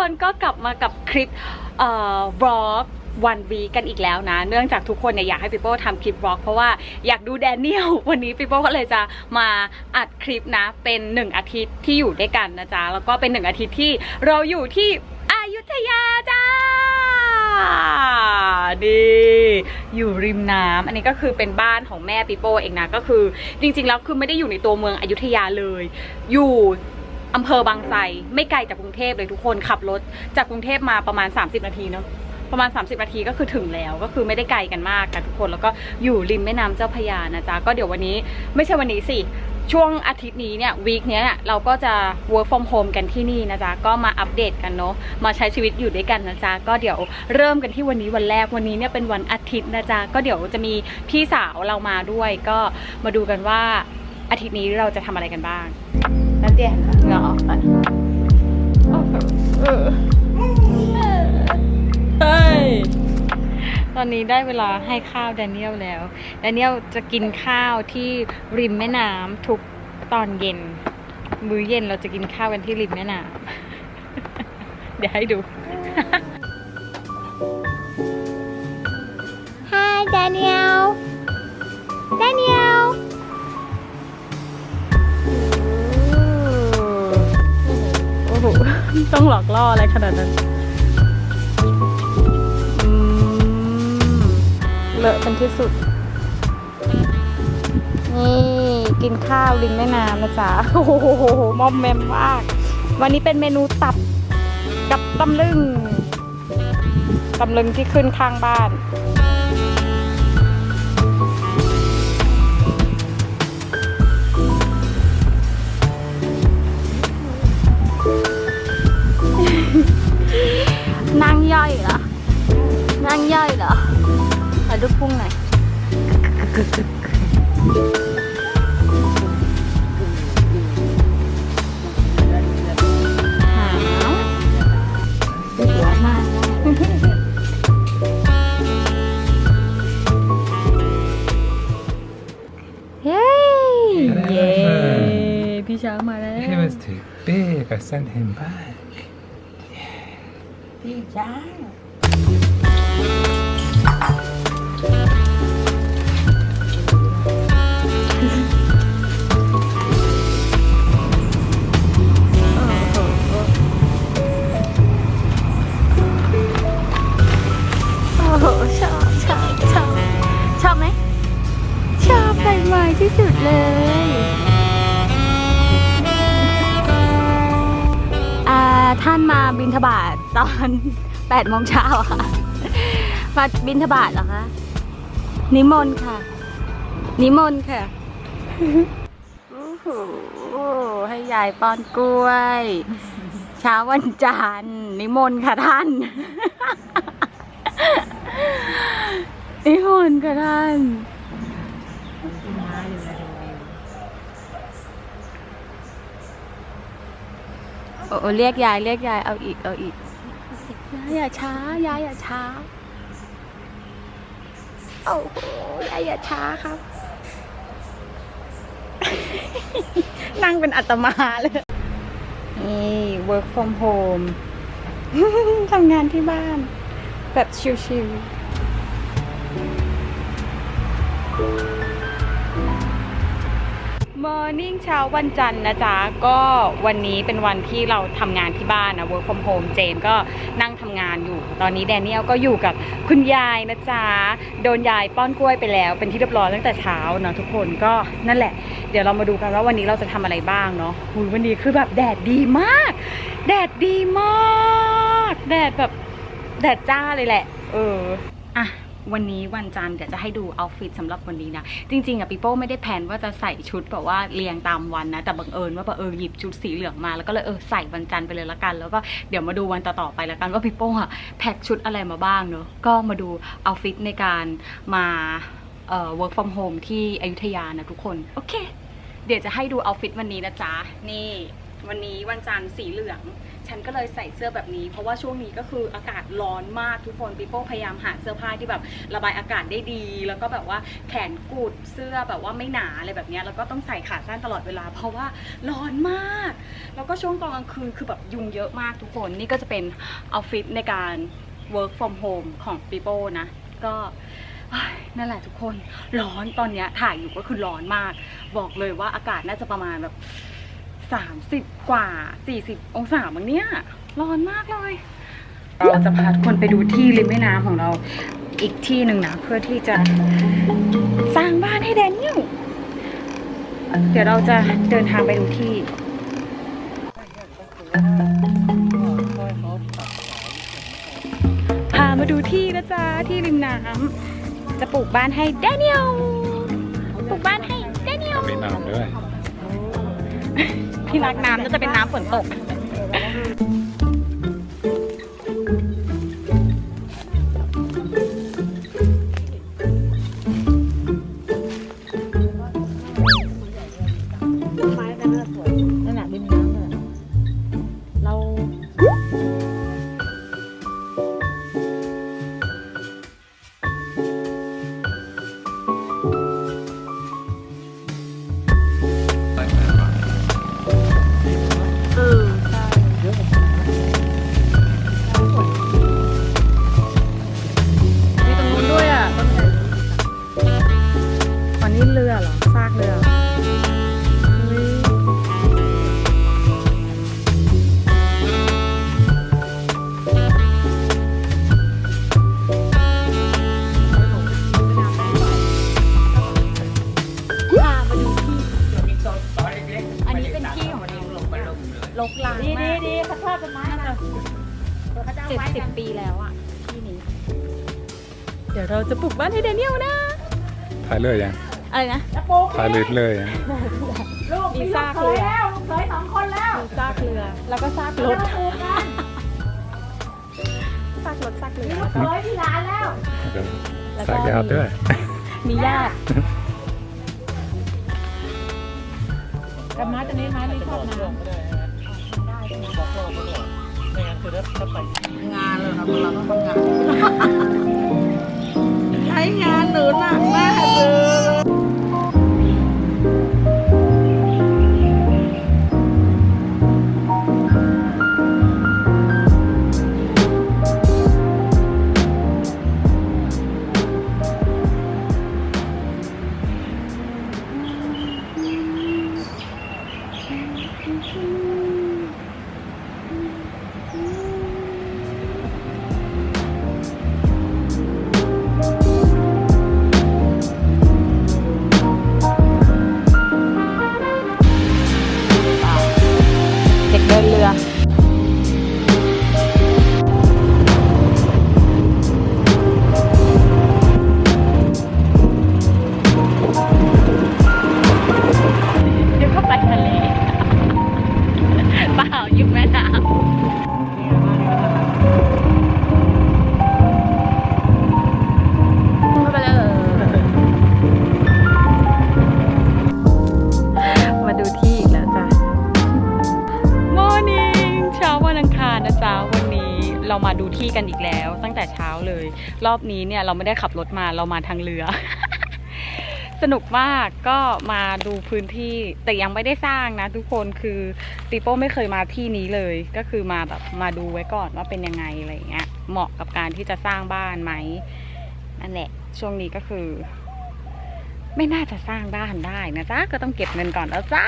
คนก็กลับมากับคลิปเอ่อวอล์กวันวีกันอีกแล้วนะ เนื่องจากทุกคนเนี่ยอยากให้ปิโป้ทำคลิปวอล์กเพราะว่าอยากดูแดเนียลวันนี้ปิโป้ก็เลยจะมาอัดคลิปนะ เป็นหนึ่งอาทิตย์ที่อยู่ด้วยกันนะจ๊ะ แล้วก็เป็นหนึ่งอาทิตย์ที่เราอยู่ที่อยุธยาจ้าดีอยู่ริมน้ำอันนี้ก็คือเป็นบ้านของแม่ปิโป้เองนะก็คือ จริง ๆ แล้วคือไม่ได้อยู่ในตัวเมืองอยุธยาเลย อยู่ อำเภอบางไทรไม่ไกลจากกรุงเทพเลยทุกคนขับรถจากกรุงเทพมาประมาณ 30 นาทีเนาะประมาณ 30 นาทีก็คือถึงแล้วก็คือไม่ได้ไกลกันมากกันทุกคนแล้วก็อยู่ริมแม่น้ำเจ้าพระยานะจ๊ะก็เดี๋ยววันนี้ไม่ใช่วันนี้สิช่วงอาทิตย์นี้เนี่ยวีคเนี้ยเนี่ยเราก็จะ work from home กันที่นี่นะจ๊ะก็มาอัปเดตกันเนาะมาใช้ชีวิตอยู่ด้วยกันนะจ๊ะก็เดี๋ยวเริ่มกันที่วันนี้วันแรกวันนี้เนี่ยเป็นวันอาทิตย์นะจ๊ะก็เดี๋ยวจะมีพี่สาวเรามาด้วย ก็มาดูกันว่าอาทิตย์นี้เราจะทำอะไรกันบ้าง นั่นเดียเหงื่อออกก่อนโอ้โหเออเฮ้ยตอนนี้ได้เวลาให้ข้าวแดเนียลแล้ว แดเนียลจะกินข้าวที่ริมแม่น้ำทุกตอนเย็น มื้อเย็นเราจะกินข้าวกันที่ริมแม่น้ำเดี๋ยวให้ดู Hi Daniel Daniel โอ้โห ต้องหลอกล่ออะไรขนาดนั้นเลอะเป็นที่สุด นี่กินข้าวริมแม่น้ำนะจ๊ะ โอ้โหมอมแมมมาก วันนี้เป็นเมนูตับกับตำลึง ตำลึงที่ขึ้นข้างบ้าน นางย่อยเหรอขอดูพุงหน่อยหาวหัวมากเย้เย้พี่ช้างมาแล้ว He was too big. I sent him back. พี่ช้าง ท่านมาบินทบาทตอนแปดโมงเช้าค่ะ มาบินทบาทเหรอคะ นิมนต์ค่ะ นิมนต์ค่ะโอ้โหให้ยายป้อนกล้วย เช้าวันจันทร์นิมนต์ค่ะท่าน นิมนต์ค่ะท่าน โอ้โอ้เรียกยายเรียกยายเอาอีกเอาอีกยายอย่าช้ายายอย่าช้าโอ้โหยายอย่าช้าครับ นั่งเป็นอัตมาเลย นี่ work from home ทำงานที่บ้าน แบบชิวๆ Morning เช้าวันจันทร์นะจ๊ะ ก็วันนี้เป็นวันที่เราทำงานที่บ้านนะ work from home เจนก็นั่งทำงานอยู่ ตอนนี้แดเนียลก็อยู่กับคุณยายนะจ๊ะ โดนยายป้อนกล้วยไปแล้ว เป็นที่เรียบร้อยตั้งแต่เช้าเนาะทุกคนก็นั่นแหละ เดี๋ยวเรามาดูกันว่าวันนี้เราจะทำอะไรบ้างเนาะหุยวันนี้คือแบบแดดดีมาก แดดดีมาก แดดแบบแดดจ้าเลยแหละ เออ อะ วันนี้วันจันทร์เดี๋ยวจะให้ดูเอาฟิตสำหรับวันนี้นะ จริงๆอะปีโป้ไม่ได้แพนว่าจะใส่ชุดแบบว่าเรียงตามวันนะ แต่บังเอิญว่าบังเอิญหยิบชุดสีเหลืองมาแล้วก็เลยเออใส่วันจันทร์ไปเลยละกัน แล้วก็เดี๋ยวมาดูวันต่อๆไปละกันว่าปีโป้อะแพ็คชุดอะไรมาบ้างเนอะก็มาดูเอาฟิตในการมาเอ่อ work from home ที่อยุธยานะทุกคนโอเค เดี๋ยวจะให้ดูเอาฟิตวันนี้นะจ๊ะนี่วันนี้วันจันทร์สีเหลือง ฉันก็เลยใส่เสื้อแบบนี้ เพราะว่าช่วงนี้ก็คืออากาศร้อนมากทุกคนปีโป้พยายามหาเสื้อผ้าที่แบบระบายอากาศได้ดี แล้วก็แบบว่าแขนกุดเสื้อแบบว่าไม่หนาอะไรแบบนี้แล้วก็ต้องใส่ขาสั้นตลอดเวลา เพราะว่าร้อนมาก แล้วก็ช่วงกลางคืนคือแบบยุงเยอะมากทุกคนนี่ก็จะเป็นออฟฟิศในการ work from home ของปีโป้นะ ก็นั่นแหละทุกคนร้อนตอนนี้ถ่ายอยู่ก็คือร้อนมาก บอกเลยว่าอากาศน่าจะประมาณแบบ 30 กว่า 40 องศาบางเนี้ยร้อนมากเลย เราจะพาทุกคนไปดูที่ริมแม่น้ำของเราอีกที่หนึ่งนะเพื่อที่จะสร้างบ้านให้แดเนียลเดี๋ยวเราจะเดินทางไปดูที่พามาดูที่นะจ๊ะที่ริมน้ำจะปลูกบ้านให้แดเนียลปลูกบ้านให้แดเนียลมีน้ำด้วย ที่รักน้ำน่าจะเป็นน้ำฝนตก จ็ดสิบปีแล้วอะที่นี้ เดี๋ยวเราจะปลูกบ้านให้เดนิเอลนะ ถ่ายเลยยังอะไรนะจะปลูกถ่ายเลยเลยลูกมีซากเรือแล้วเขยสองคนแล้วมีซากเรือ แล้วก็ซากรถซากรถซากเรือ เขยที่ร้านแล้วซล้ก็ สากยาวด้วย มีญาติแต่มาตอนนี้มาไม่ชอบน้ำได้ใช่ไห งานเลยครับเราต้องทำงาน ใช้งานหนูหนักมากเลยาเลย รอบนี้เนี่ยเราไม่ได้ขับรถมาเรามาทางเรือ สนุกมากก็มาดูพื้นที่แต่ยังไม่ได้สร้างนะ ทุกคนคือปีโป้ไม่เคยมาที่นี้เลย ก็คือมาแบบมาดูไว้ก่อนว่าเป็นยังไงอะไรเงี้ย เหมาะกับการที่จะสร้างบ้านไหมนั่นแหละช่วงนี้ก็คือ ไม่น่าจะสร้างบ้านได้นะจ๊ะก็ต้องเก็บเงินก่อนแล้วจ้า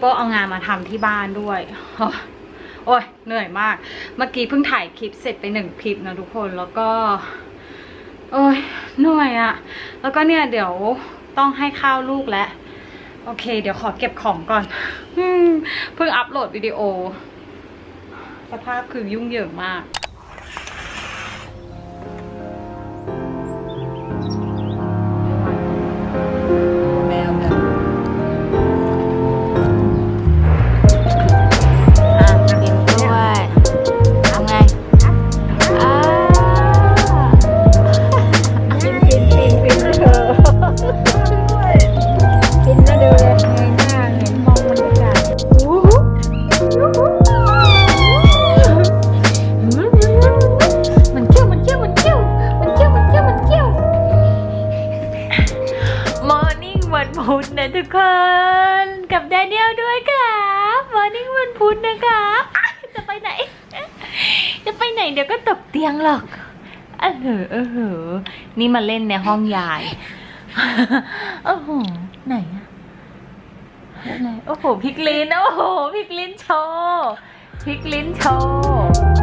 ปีโป้เอางานมาทำที่บ้านด้วยโอ้ยเหนื่อยมาก เมื่อกี้เพิ่งถ่ายคลิปเสร็จไปหนึ่งคลิปนะทุกคนแล้วก็ โอ้ยเหนื่อยอะแล้วก็เนี่ยเดี๋ยวต้องให้ข้าวลูกแล้วโอเค เดี๋ยวขอเก็บของก่อนเพิ่งอัปโหลดวิดีโอ สภาพคือยุ่งเหยิงมาก ไหนเดี๋ยวก็ตกเตียงหรอกเออเหอะเออเหอะนี่มาเล่นในห้องยายโอ้โหไหนอะไหนโอ้โหพิกลิ้นโอ้โหพิกลิ้นโชว์พิกลิ้นโชว์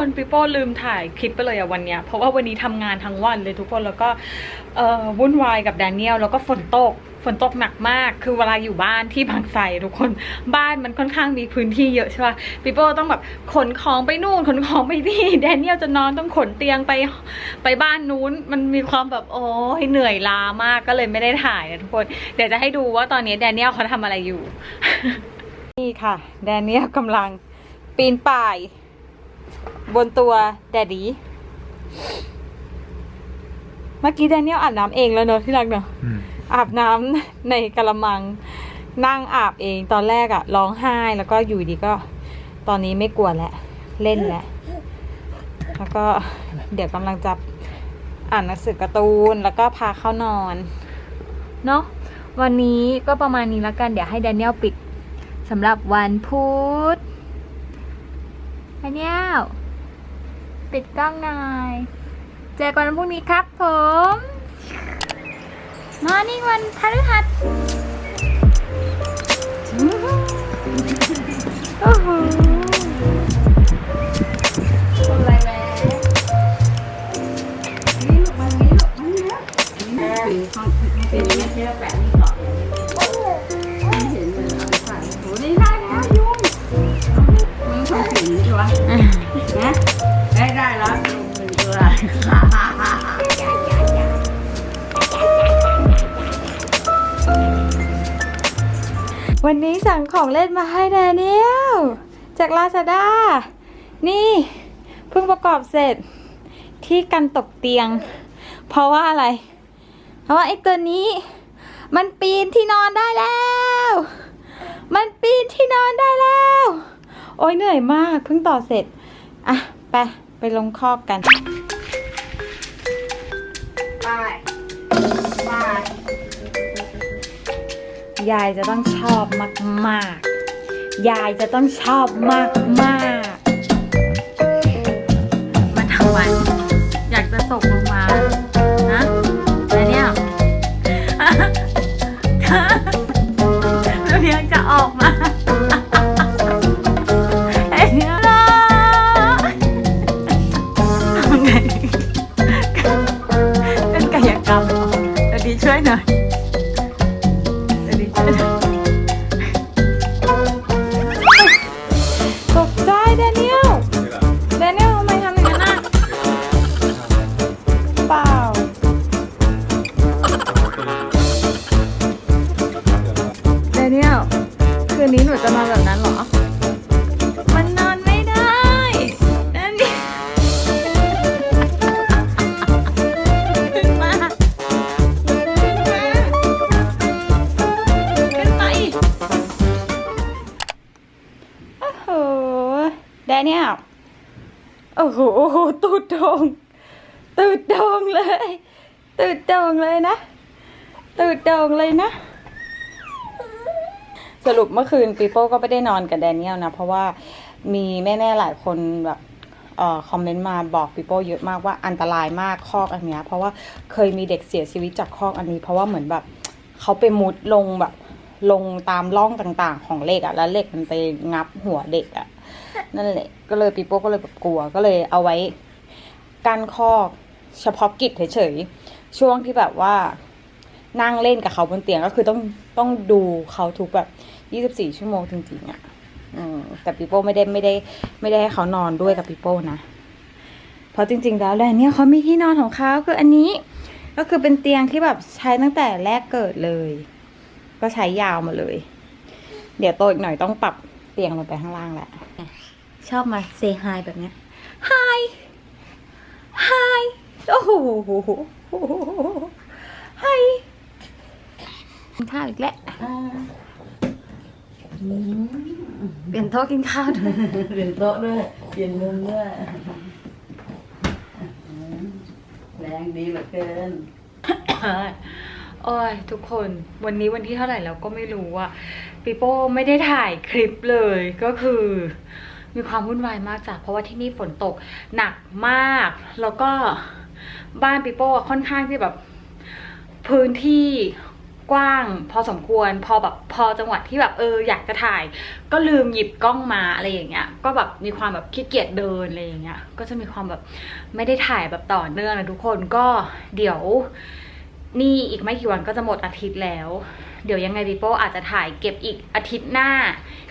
คนปิโป้ลืมถ่ายคลิปไปเลยอะวันเนี้ยเพราะว่าวันนี้ทำงานทั้งวันเลยทุกคนแล้วก็เอ่อวุ่นวายกับแดเนียลแล้วก็ฝนตกฝนตกหนักมาก คือเวลาอยู่บ้านที่บางไทรทุกคนบ้านมันค่อนข้างมีพื้นที่เยอะใช่ป่ะปิโป้ต้องแบบขนของไปนู่นขนของไปนี่แดเนียลจะนอนต้องขนเตียงไปไปบ้านนู้น มันมีความแบบโอ้ยเหนื่อยล้ามากก็เลยไม่ได้ถ่ายนะทุกคน เดี๋ยวจะให้ดูว่าตอนนี้แดเนียลเขาทำอะไรอยู่ นี่ค่ะ แดเนียลกำลังปีนป่าย บนตัวแดดดีเมื่อกี้แดเนียลอาบน้ำเองแล้วเนอะที่รักเนอะอืมอาบน้ำในกระมังนั่งอาบเองตอนแรกอะร้องไห้แล้วก็อยู่ดีก็ ตอนนี้ไม่กลัวแล้วเล่นแล้วแล้วก็เดี๋ยวกำลังจะอ่านหนังสือการ์ตูนแล้วก็พาเข้านอนเนาะวันนี้ก็ประมาณนี้แล้วกัน เดี๋ยวให้แดเนียลปิดสำหรับวันพุธแดเนียล ปิดกล้องหน่อยเจอกันวันพรุ่งนี้ครับผม มอร์นิ่งวันพฤหัสโอ้โหอะไรแม่เป็นไม่ใช่แล้วแปะนี่ก่อนไม่ เล่นมาให้แดเนียลจากลาซาด้านี่เพิ่งประกอบเสร็จที่กันตกเตียง เพราะว่าอะไร เพราะว่าไอ้ตัวนี้ มันปีนที่นอนได้แล้ว มันปีนที่นอนได้แล้ว โอ้ยเหนื่อยมากเพิ่งต่อเสร็จ อะ ไป ไปลงคอกกัน ไป ไป ยายจะต้องชอบมากๆ ยายจะต้องชอบมากมากมันทำไมอยากจะตกลงมา เนียโอ้โหตูดโด่งตูดโด่งเลยตูดโด่งเลยนะตูดโด่งเลยนะ สรุปเมื่อคืนปีโป้ก็ไม่ได้นอนกับแดเนียลนะ เพราะว่ามีแม่ๆหลายคนแบบออคอมเมนต์มาบอกปีโป้เยอะมากว่าอันตรายมากคอกอันเนี้ย เพราะว่าเคยมีเด็กเสียชีวิตจากคอกอันนี้ เพราะว่าเหมือนแบบเขาไปมุดลงแบบลงตามร่องต่างๆ ของเหล็กอะแล้วเหล็กมันไปงับหัวเด็กอะ นั่นแหละ ก็เลยปีโป้ก็เลยแบบกลัว ก็เลยเอาไว้กั้นคอกเฉพาะกิจเฉยๆ ช่วงที่แบบว่านั่งเล่นกับเขาบนเตียงก็คือต้องต้องดูเขาทุกแบบ24ชั่วโมงจริงๆอะ่ะอืมแต่ปีโป้ไม่ได้ไม่ได้ ไม่ได้ให้เขานอนด้วยกับปีโป้นะ เพราะจริง ๆ แล้วแหละเนี่ยเขามีที่นอนของเขาคืออันนี้ ก็คือเป็นเตียงที่แบบใช้ตั้งแต่แรกเกิดเลย ก็ใช้ยาวมาเลย เดี๋ยวโตอีกหน่อยต้องปรับเตียงลงไปข้างล่างแหละ ชอบมาเซฮายแบบเนี้ย Hi Hi โอ้โห Hi กินข้าวอีกแล้วเปลี่ยนโต๊ะกินข้าวด้วยเปลี่ยนโต๊ะด้วย เปลี่ยนมุมด้วยแรงดีเหลือเกินโอ้ยทุกคนวันนี้วันที่เท่าไหร่แล้วก็ไม่รู้อะปีโป้ไม่ได้ถ่ายคลิปเลยก็คือ มีความวุ่นวายมากจากเพราะว่าที่นี่ฝนตกหนักมาก แล้วก็บ้านปีโป้อะค่อนข้างที่แบบ พื้นที่กว้างพอสมควรพอแบบพอจังหวัดที่แบบเอออยากจะถ่าย ก็ลืมหยิบกล้องมาอะไรอย่างเงี้ยก็แบบมีความแบบขี้เกียจเดินอะไรอย่างเงี้ยก็จะมีความแบบไม่ได้ถ่ายแบบต่อเนื่องนะทุกคนก็เดี๋ยว นี่อีกไม่กี่วันก็จะหมดอาทิตย์แล้ว เดี๋ยวยังไงดิโป้อาจจะถ่ายเก็บอีกอาทิตย์หน้า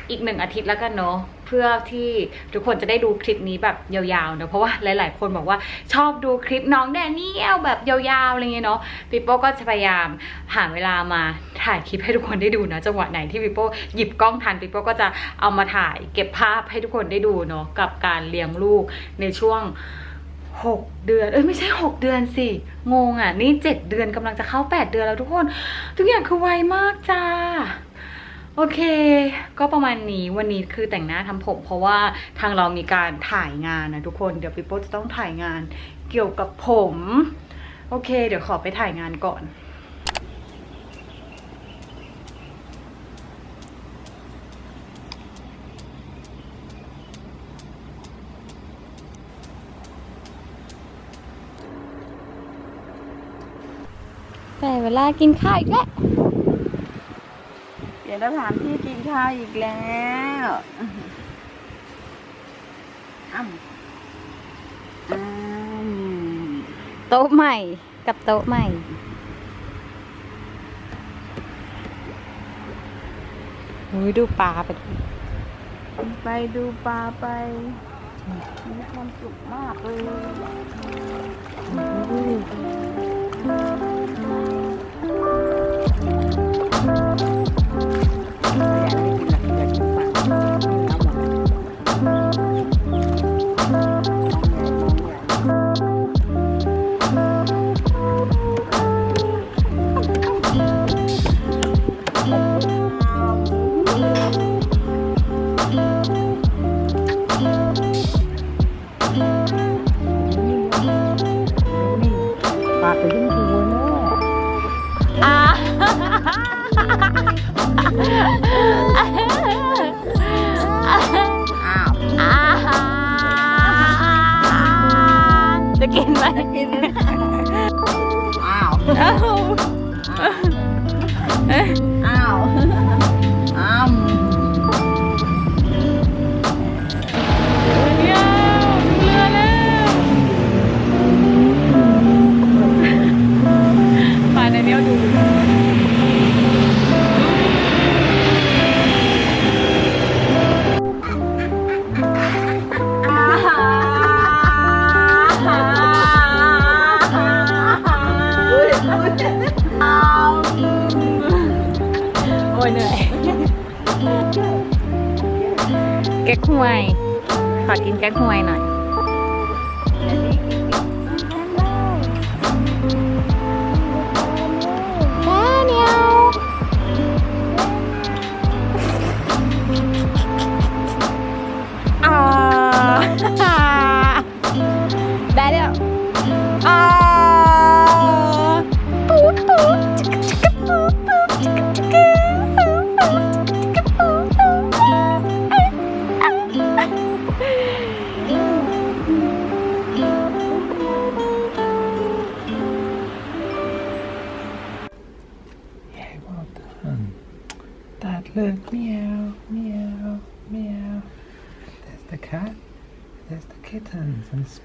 อีกหนึ่งอาทิตย์แล้วกันเนาะเพื่อที่ทุกคนจะได้ดูคลิปนี้แบบยาวๆเนอะเพราะว่าหลาย ๆ คนบอกว่าชอบดูคลิปน้องแดเนียลแบบยาวๆอะไรเงี้ยเนาะปีโป้ก็จะพยายามหาเวลามาถ่ายคลิปให้ทุกคนได้ดูนะจังหวะไหนที่ปีโป้หยิบกล้องทันปีโป้ก็จะเอามาถ่ายเก็บภาพให้ทุกคนได้ดูเนาะกับการเลี้ยงลูกในช่วงหกเดือน เอ้ยไม่ใช่หกเดือนสิ งงอะ นี่เจ็ดเดือนกำลังจะเข้าแปดเดือนแล้วทุกคน ทุกอย่างคือไวมากจ้า โอเค ก็ประมาณนี้วันนี้คือแต่งหน้าทำผม เพราะว่าทางเรามีการถ่ายงานนะทุกคนเดี๋ยวพี่โป้จะต้องถ่ายงานเกี่ยวกับผม โอเค เดี๋ยวขอไปถ่ายงานก่อนแต่เวลากินข้าวอีกแล้ว เปลี่ยนสถานที่กินข้าวอีกแล้วอ้ำอ้ำโต๊ะใหม่กับโต๊ะใหม่อุ้ยดูปลาไปดูไปดูปลาไป มีความสุขมากเลย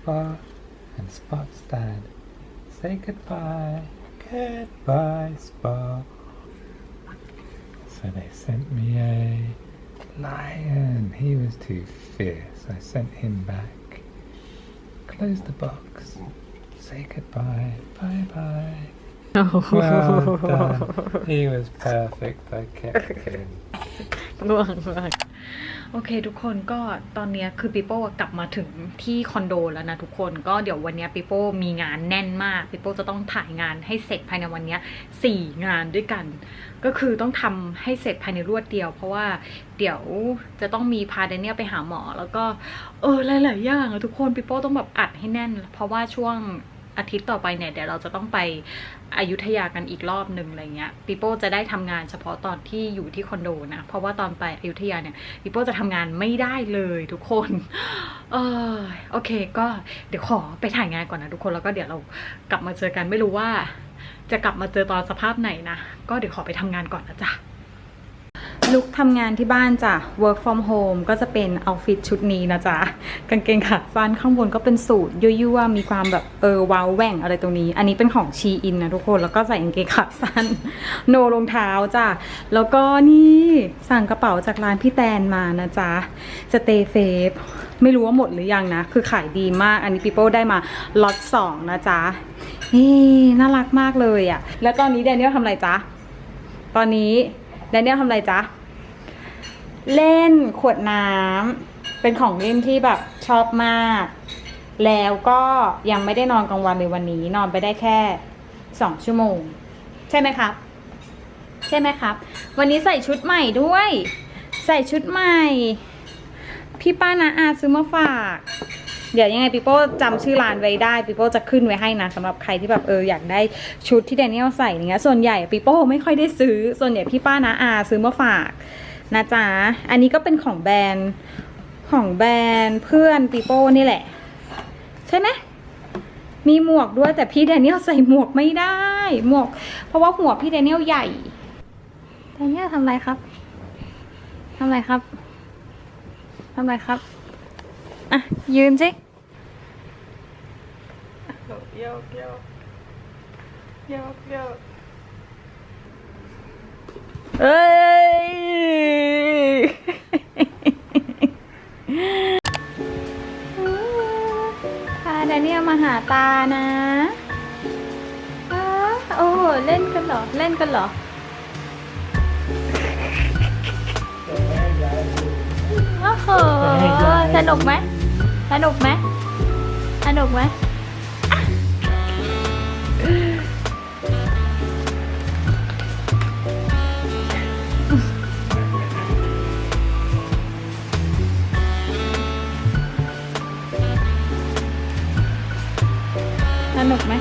and Spot and Spot's dad. Say goodbye. Goodbye, Spot. So they sent me a lion. He was too fierce. I sent him back. Close the box. Say goodbye. Bye bye. Well done. He was perfect. I kept him. โอเคทุกคนก็ตอนนี้คือปิโป้กลับมาถึงที่คอนโดแล้วนะทุกคนก็เดี๋ยววันนี้ปิโป้มีงานแน่นมากปิโป้จะต้องถ่ายงานให้เสร็จภายในวันนี้สี่งานด้วยกัน ก็คือต้องทำให้เสร็จภายในรวดเดียว เพราะว่าเดี๋ยวจะต้องมีพาแดเนียไปหาหมอ แล้วก็เออหลายๆอย่างอะทุกคนปิโป้ต้องแบบอัดให้แน่น เพราะว่าช่วง อาทิตย์ต่อไปเนี่ยเดี๋ยวเราจะต้องไปอยุธยากันอีกรอบหนึ่งอะไรเงี้ยปิโป้จะได้ทำงานเฉพาะตอนที่อยู่ที่คอนโดนะ เพราะว่าตอนไปอยุธยาเนี่ยปิโป้จะทำงานไม่ได้เลยทุกคนเออโอเค ก็เดี๋ยวขอไปถ่ายงานก่อนนะทุกคนแล้วก็เดี๋ยวเรากลับมาเจอกันไม่รู้ว่า จะกลับมาเจอตอนสภาพไหนนะ ก็เดี๋ยวขอไปทำงานก่อนนะจ๊ะ ลุกทำงานที่บ้านจ้ะ work from home ก็จะเป็นเอาฟิตชุดนี้นะจ๊ะ กางเกงขาสั้นข้างบนก็เป็นสูทยั่วๆมีความแบบเออว้าวแหว่งอะไรตรงนี้ อันนี้เป็นของชีอินนะทุกคน แล้วก็ใส่กางเกงขาสั้น โนรองเท้าจ้ะ แล้วก็นี่สั่งกระเป๋าจากร้านพี่แตนมานะจ๊ะสเตเฟฟไม่รู้ว่าหมดหรือยังนะ คือขายดีมากอันนี้ปีโป้ได้มาล็อตสองนะจ๊ะนี่น่ารักมากเลยอะ่ะ แล้วตอนนี้แดเนียลทำอะไรจ๊ะตอนนี้ ดเนียลทำอะไรจ๊ะ เล่นขวดน้ำเป็นของเล่นที่แบบชอบมาก แล้วก็ยังไม่ได้นอนกลางวันเลยวันนี้ นอนไปได้แค่สองชั่วโมง ใช่ไหมครับ ใช่ไหมครับ วันนี้ใส่ชุดใหม่ด้วย ใส่ชุดใหม่ พี่ป้านาอาซื้อมาฝาก เดี๋ยวยังไงปิโป้จำชื่อร้านไว้ได้ปิโป้จะขึ้นไว้ให้นะสำหรับใครที่แบบเอออยากได้ชุดที่แดเนียลใส่อย่างเงี้ยส่วนใหญ่ปิโป้ไม่ค่อยได้ซื้อ ส่วนใหญ่พี่ป้านาอาซื้อมาฝากนะจ๊ะอันนี้ก็เป็นของแบรนด์ของแบรนด์เพื่อนปิโป้นี่แหละ ใช่ไหมมีหมวกด้วยแต่พี่แดเนียลใส่หมวกไม่ได้หมวก เพราะว่าหัวพี่แดเนียลใหญ่แดเนียลทำอะไรครับทำอะไรครับทำอะไรครับ อะ ยืนสิโยกโยกโยกโยกเอ้ย พาแดเนียลมาหาตานะ โอ้ เล่นกันเหรอ เล่นกันเหรอ โอ้โหสนุกไหมสนุกไหมสนุกไหมสนุกไหม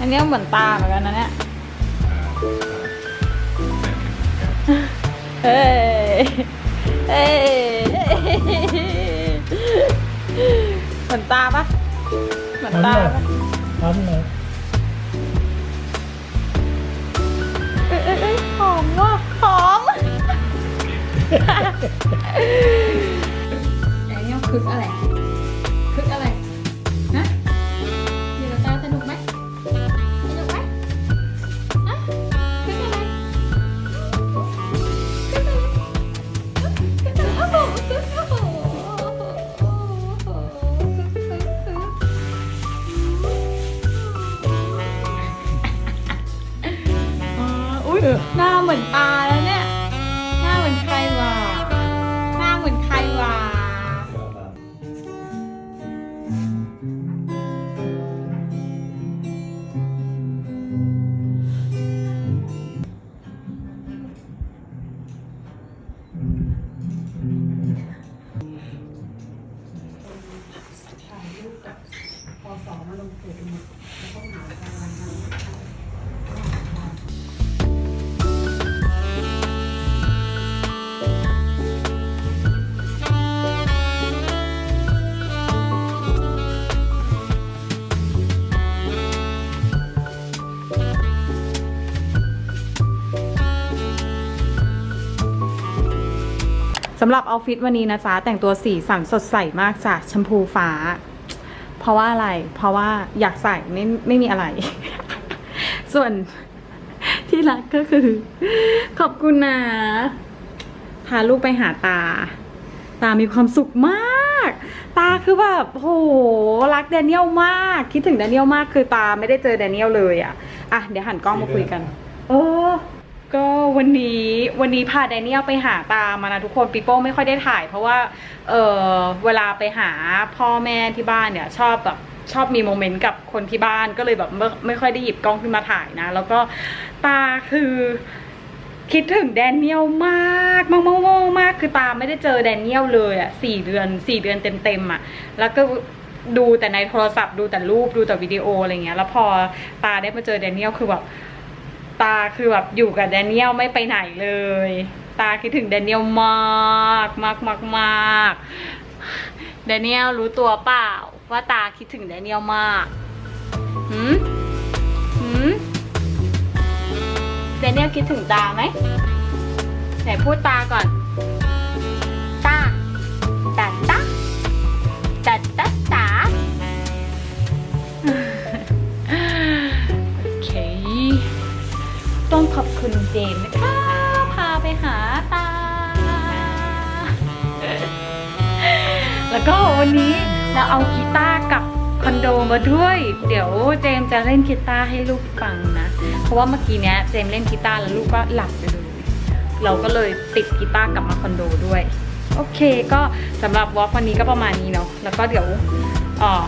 อันนี้เหมือนตาเหมือนกันนะเนี่ย ฮ้ยเฮ้ยเหมือนตาปะเหมือนตาปะทำเลยเอ้ยเอ้ยเอ้ยหอมว่ะหอมไอ้เนี่ยคึกอะไร หน้ สำหรับเอาฟิตวันนี้นะจ๊ะแต่งตัวสีสันสดใสมากจ้ะชมพูฟ้า เพราะว่าอะไร เพราะว่าอยากใส่ไม่ไม่มีอะไร ส่วนที่รักก็คือ ขอบคุณนะพาลูกไปหาตา ตามีความสุขมาก ตาคือแบบโหรักแดเนียลมาก คิดถึงแดเนียลมากคือตาไม่ได้เจอแดเนียลเลยอะอะเดี๋ยวหันกล้องมาคุยกัน เออ ก็วันนี้วันนี้พาแดเนียลไปหาตามานะทุกคนปีโป้ไม่ค่อยได้ถ่าย เพราะว่าเออเวลาไปหาพ่อแม่ที่บ้านเนี่ยชอบแบบชอบมีโมเมนต์กับคนที่บ้านก็เลยแบบไม่ไม่ค่อยได้หยิบกล้องขึ้นมาถ่ายนะ แล้วก็ตาคือคิดถึงแดเนียลมากมากมากมากคือตาไม่ได้เจอแดเนียลเลยอะสี่เดือนสี่เดือนเต็มเต็มๆอะแล้วก็ดูแต่ในโทรศัพท์ดูแต่รูปดูแต่วิดีโออะไรเงี้ยแล้วพอตาได้มาเจอแดเนียลคือแบบ ตาคือแบบอยู่กับแดเนียลไม่ไปไหนเลย ตาคิดถึงแดเนียลมากมากมากมากแดเนียลรู้ตัวเปล่า ว่าตาคิดถึงแดเนียลมากหืมหืมเดนเนียลคิดถึงตาไหมไหนพูดตาก่อน ตาตาตาตา ต้องขอบคุณเจนนะคะ พาไปหาตา แล้วก็วันนี้เราเอากีตาร์กับคอนโดมาด้วย เดี๋ยวเจมส์จะเล่นกีตาร์ให้ลูกฟังนะ เพราะว่าเมื่อกี้เนี้ยเจมส์เล่นกีตาร์แล้วลูกก็หลับไปเลยเราก็เลยติดกีตาร์กลับมาคอนโดด้วย โอเคก็สำหรับวอล์กวันนี้ก็ประมาณนี้เนาะแล้วก็เดี๋ยวอ่อ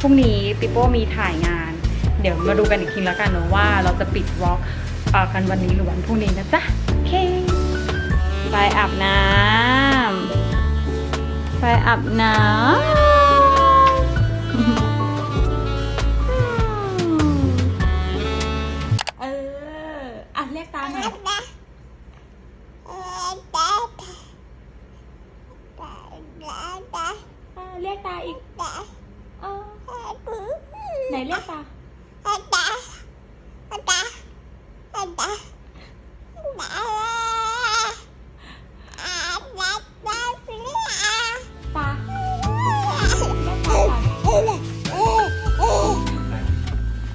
พรุ่งนี้ปิโป้มีถ่ายงาน เดี๋ยวมาดูกันอีกทีแล้วกันเนอะว่าเราจะปิดวอล์ก อ่อกันวันนี้หรือวันพรุ่งนี้นะจ๊ะ โอเคไปอาบน้ำไปอาบน้ำ